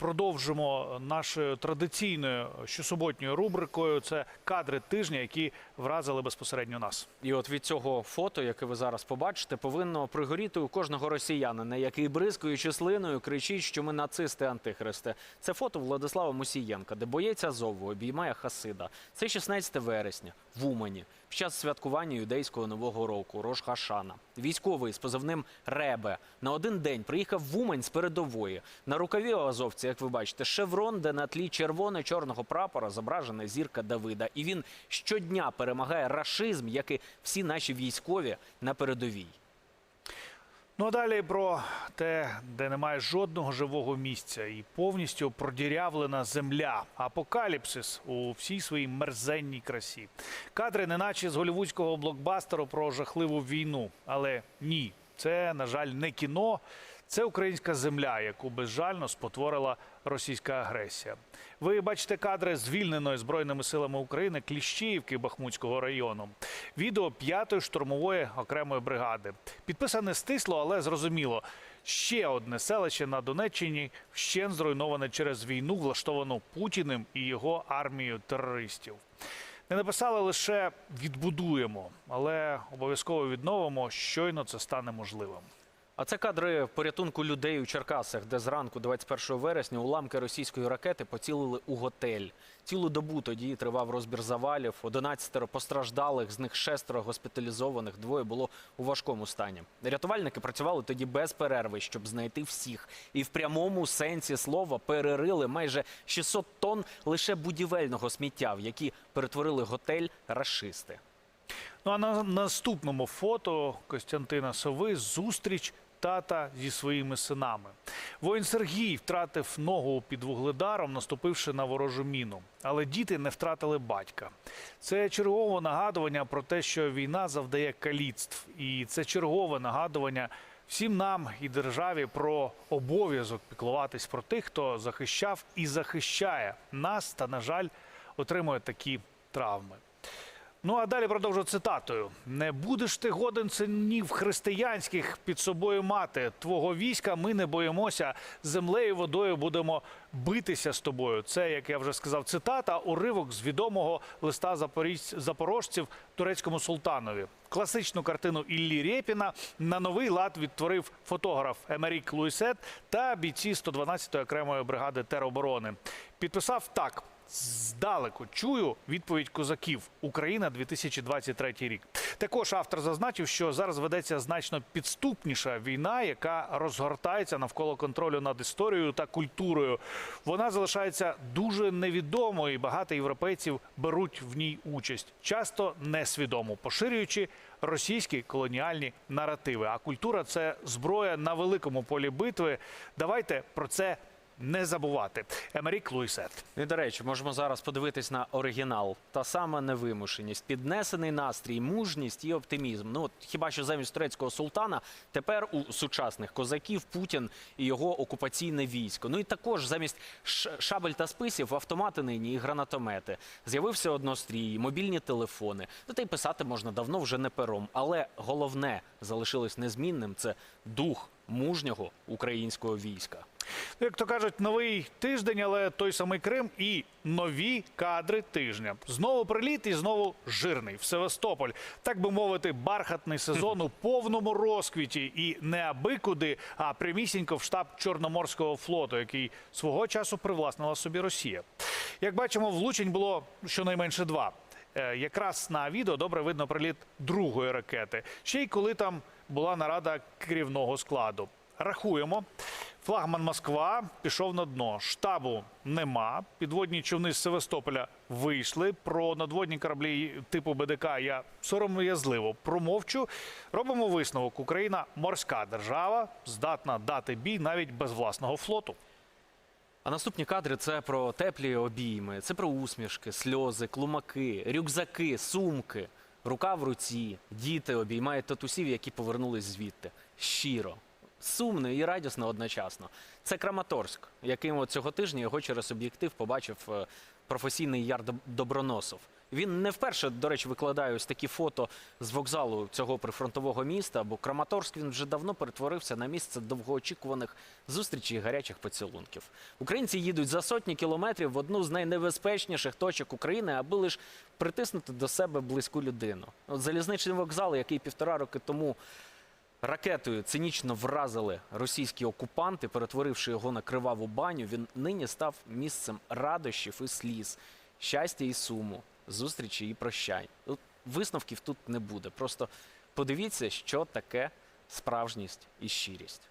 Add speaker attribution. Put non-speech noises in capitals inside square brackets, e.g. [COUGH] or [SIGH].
Speaker 1: продовжимо нашою традиційною щосуботньою рубрикою. Це кадри тижня, які вразили безпосередньо нас.
Speaker 2: І от від цього фото, яке ви зараз побачите, повинно пригоріти у кожного росіянина, який бризкаючи слиною кричить, що ми нацисти антихристи. Це фото Владислава Мусієнка, де боєць Азову обіймає Хасида. Це 16 вересня в Умані. Під час святкування юдейського нового року Рош Хашана. Військовий з позивним Ребе на один день приїхав в Умань з передової. На рукаві у азовця, як ви бачите, шеврон, де на тлі червоно-чорного прапора зображена зірка Давида. І він щодня перемагає рашизм, як і всі наші військові на передовій.
Speaker 1: Ну а далі про те, де немає жодного живого місця і повністю продірявлена земля. Апокаліпсис у всій своїй мерзенній красі. Кадри, неначе з голівудського блокбастеру про жахливу війну. Але ні, це, на жаль, не кіно. Це українська земля, яку безжально спотворила російська агресія. Ви бачите кадри звільненої збройними силами України Кліщіївки Бахмутського району. Відео п'ятої штурмової окремої бригади. Підписане стисло, але зрозуміло. Ще одне селище на Донеччині вщен зруйноване через війну, влаштовану Путіним і його армією терористів. Не написали лише відбудуємо, але обов'язково відновимо. Щойно це стане можливим.
Speaker 2: А це кадри порятунку людей у Черкасах, де зранку, 21 вересня, уламки російської ракети поцілили у готель. Цілу добу тоді тривав розбір завалів. 11 постраждалих, з них шестеро госпіталізованих, двоє було у важкому стані. Рятувальники працювали тоді без перерви, щоб знайти всіх. І в прямому сенсі слова перерили майже 600 тонн лише будівельного сміття, в які перетворили готель рашисти.
Speaker 1: Ну а на наступному фото Костянтина Сови зустріч тата зі своїми синами. Воїн Сергій втратив ногу під вугледаром, наступивши на ворожу міну. Але діти не втратили батька. Це чергове нагадування про те, що війна завдає каліцтв, і це чергове нагадування всім нам і державі про обов'язок піклуватись про тих, хто захищав і захищає нас, та на жаль, отримує такі травми. Ну а далі продовжу цитатою: не будеш ти годен синів християнських під собою мати. Твого війська ми не боїмося. Землею водою будемо битися з тобою. Це, як я вже сказав, цитата, уривок з відомого листа запоріж... запорожців турецькому султанові. Класичну картину Іллі Рєпіна на новий лад відтворив фотограф Емерік Луїсет та бійці 112-ї окремої бригади тероборони. Підписав так. Здалеку чую відповідь козаків Україна 2023 рік. Також автор зазначив, що зараз ведеться значно підступніша війна, яка розгортається навколо контролю над історією та культурою. Вона залишається дуже невідомою, і багато європейців беруть в ній участь, часто несвідомо поширюючи російські колоніальні наративи. А культура це зброя на великому полі битви. Давайте про це не забувати. Емерік Луїсет.
Speaker 2: І, до речі, можемо зараз подивитись на оригінал. Та сама невимушеність, піднесений настрій, мужність і оптимізм. Ну от хіба що замість турецького султана тепер у сучасних козаків Путін і його окупаційне військо. Ну і також замість шабель та списів автомати нині і гранатомети. З'явився однострій, мобільні телефони. Ну та й писати можна давно вже не пером. Але головне залишилось незмінним це дух мужнього українського війська.
Speaker 1: Ну, Як то кажуть, новий тиждень, але той самий Крим і нові кадри тижня. Знову приліт і знову жирний в Севастополь. Так би мовити, бархатний сезон у [LAUGHS] повному розквіті і не аби куди, а прямісінько в штаб Чорноморського флоту, який свого часу привласнила собі Росія. Як бачимо, влучень було щонайменше два. Е, Якраз на відео добре видно приліт другої ракети. Ще й коли там була нарада керівного складу. Рахуємо. Флагман Москва пішов на дно. Штабу нема. Підводні човни з Севастополя вийшли. Про надводні кораблі типу БДК я сором'язливо промовчу. Робимо висновок. Україна морська держава, здатна дати бій навіть без власного флоту.
Speaker 2: А наступні кадри це про теплі обійми, це про усмішки, сльози, клумаки, рюкзаки, сумки, рука в руці. Діти обіймають татусів, які повернулись звідти. Щиро. Сумно і радісно одночасно. Це Краматорськ, яким цього тижня його через об'єктив побачив е, професійний яр Доброносов. Він не вперше, до речі, викладає ось такі фото з вокзалу цього прифронтового міста, бо Краматорськ він вже давно перетворився на місце довгоочікуваних зустрічей і гарячих поцілунків. Українці їдуть за сотні кілометрів в одну з найнебезпечніших точок України, аби лише притиснути до себе близьку людину. От залізничний вокзал, який півтора роки тому ракетою цинічно вразили російські окупанти, перетворивши його на криваву баню, він нині став місцем радощів і сліз, щастя і суму, зустрічі і прощань. Висновків тут не буде. Просто подивіться, що таке справжність і щирість.